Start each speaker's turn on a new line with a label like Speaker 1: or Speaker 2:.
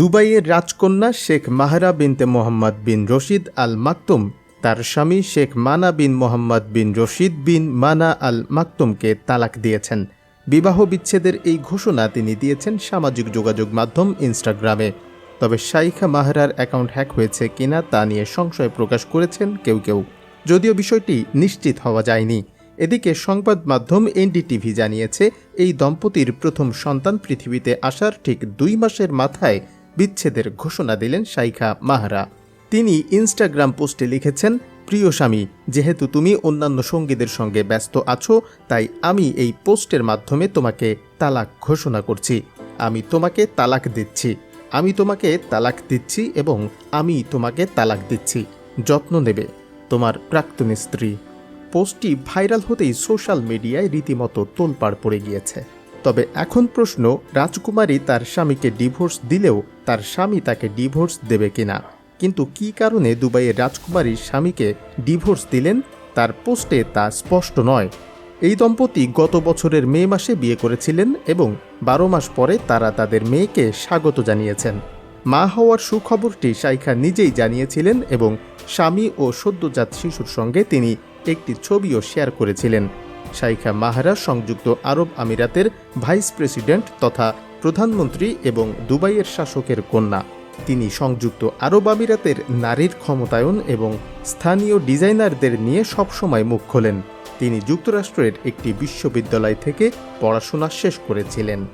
Speaker 1: দুবাইয়ের রাজকন্যা শেখ মাহরা বিনতে মোহাম্মদ বিন রশিদ আল মাকতুম তার স্বামী শেখ মানা বিন মোহাম্মদ বিন রশিদ বিন মানা আল মাকতুমকে তালাক দিয়েছেন। বিবাহ বিচ্ছেদের এই ঘোষণা তিনি দিয়েছেন সামাজিক যোগাযোগ মাধ্যম ইনস্টাগ্রামে। তবে শাইখা মাহরার অ্যাকাউন্ট হ্যাক হয়েছে কিনা তা নিয়ে সংশয় প্রকাশ করেছেন কেউ কেউ। যদিও বিষয়টি নিশ্চিত হওয়া যায়নি। এদিকে সংবাদ মাধ্যম এনডিটিভি জানিয়েছে, এই দম্পতির প্রথম সন্তান পৃথিবীতে আসার ঠিক দুই মাসের মাথায় বিচ্ছেদের ঘোষণা দিলেন শাইখা মাহরা। তিনি ইনস্টাগ্রাম পোস্টে লিখেছেন, প্রিয় স্বামী, যেহেতু তুমি অন্যান্য সঙ্গীদের সঙ্গে ব্যস্ত আছো, তাই আমি এই পোস্টের মাধ্যমে তোমাকে তালাক ঘোষণা করছি। আমি তোমাকে তালাক দিচ্ছি। আমি তোমাকে তালাক দিচ্ছি এবং আমি তোমাকে তালাক দিচ্ছি। যত্ন নেবে তোমার প্রাক্তন স্ত্রী। পোস্টটি ভাইরাল হতেই সোশ্যাল মিডিয়ায় রীতিমতো তোলপাড় পড়ে গিয়েছে। তবে এখন প্রশ্ন, রাজকুমারী তার স্বামীকে ডিভোর্স দিলেও তার স্বামী তাকে ডিভোর্স দেবে কিনা? কিন্তু কী কারণে দুবাইয়ের রাজকুমারী স্বামীকে ডিভোর্স দিলেন? তার পোস্টে তা স্পষ্ট নয়। এই দম্পতি গত বছরের মে মাসে বিয়ে করেছিলেন এবং বারো মাস পরে তারা তাদের মেয়েকে স্বাগত জানিয়েছেন। মা হওয়ার সুখবরটি শাইখা নিজেই জানিয়েছিলেন এবং স্বামী ও সদ্যজাত শিশুর সঙ্গে তিনি একটি ছবিও শেয়ার করেছিলেন। শাইখা মাহারা সংযুক্ত আরব আমিরাতের ভাইস প্রেসিডেন্ট তথা প্রধানমন্ত্রী এবং দুবাইয়ের শাসকের কন্যা। তিনি সংযুক্ত আরব আমিরাতের নারীর ক্ষমতায়ন এবং স্থানীয় ডিজাইনারদের নিয়ে সবসময় মুখ খোলেন। তিনি যুক্তরাষ্ট্রের একটি বিশ্ববিদ্যালয় থেকে পড়াশোনা শেষ করেছিলেন।